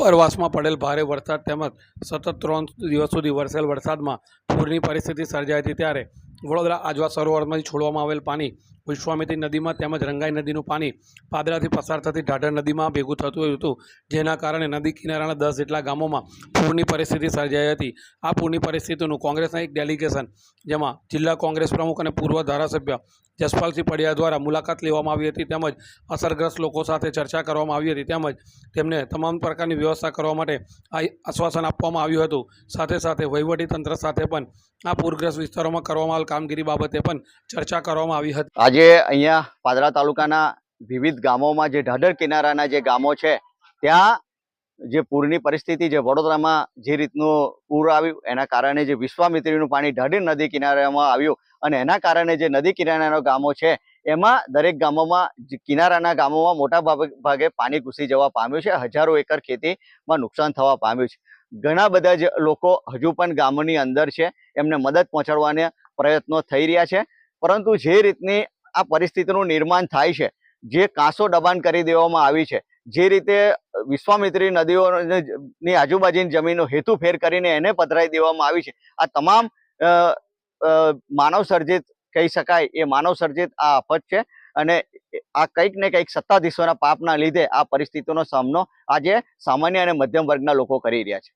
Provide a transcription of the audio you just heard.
ઉપરવાસમાં પડેલ ભારે વરસાદ તેમજ સતત ત્રણ દિવસ સુધી વરસેલ વરસાદમાં પૂરની પરિસ્થિતિ સર્જાઈ હતી ત્યારે વડોદરા આજવા સરોવરમાંથી છોડવામાં આવેલ પાણી વિશ્વામિત્રી નદીમાં તેમજ રંગાઈ નદીનું પાણી પાદરાથી પસાર થતી ઢાઢર નદીમાં ભેગું થતું હતું, જેના કારણે નદી કિનારાના દસ જેટલા ગામોમાં પૂરની પરિસ્થિતિ સર્જાઈ હતી. આ પૂરની પરિસ્થિતિનું કોંગ્રેસના એક ડેલિગેશન, જેમાં જિલ્લા કોંગ્રેસ પ્રમુખ અને પૂર્વ ધારાસભ્ય જસપાલસિંહ પડિયા દ્વારા મુલાકાત લેવામાં આવી હતી, તેમજ અસરગ્રસ્ત લોકો સાથે ચર્ચા કરવામાં આવી હતી, તેમજ તેમને તમામ પ્રકારની વ્યવસ્થા કરવા માટે આશ્વાસન આપવામાં આવ્યું હતું. સાથે સાથે વહીવટીતંત્ર સાથે પણ આ પૂરગ્રસ્ત વિસ્તારોમાં કરવામાં આવેલ કામગીરી બાબતે પણ ચર્ચા કરવામાં આવી હતી. આજે અહીંયા પાદરા તાલુકાના વિવિધ ગામોમાં જે ઢાઢર કિનારાના જે ગામો છે, ત્યાં જે પૂરની પરિસ્થિતિ જે વડોદરામાં જે રીતનું પૂર આવ્યું, એના કારણે જે વિશ્વામિત્રીનું પાણી ઢાઢર નદી કિનારામાં આવ્યું અને એના કારણે જે નદી કિનારાના ગામો છે, એમાં દરેક ગામોમાં કિનારાના ગામોમાં મોટા ભાગે પાણી ઘૂસી જવા પામ્યું છે, હજારો એકર ખેતીમાં નુકસાન થવા પામ્યું છે. ઘણા બધા જ લોકો હજુ પણ ગામની અંદર છે, એમને મદદ પહોંચાડવાના પ્રયત્નો થઈ રહ્યા છે. પરંતુ જે રીતની આ પરિસ્થિતિનું નિર્માણ થાય છે જે કાંસો દબાણ કરી દેવામાં આવી છે જે રીતે વિશ્વામિત્રી નદીઓની આજુબાજુની જમીનો હેતુ ફેર કરીને એને પધરાઈ દેવામાં આવી છે. આ તમામ અ, અ, માનવ સર્જિત કહી શકાય એ માનવ સર્જિત આ આફત છે. અને આ કંઈક ને કંઈક સત્તાધીશોના પાપના લીધે આ પરિસ્થિતિનો સામનો આજે સામાન્ય અને મધ્યમ વર્ગના લોકો કરી રહ્યા છે.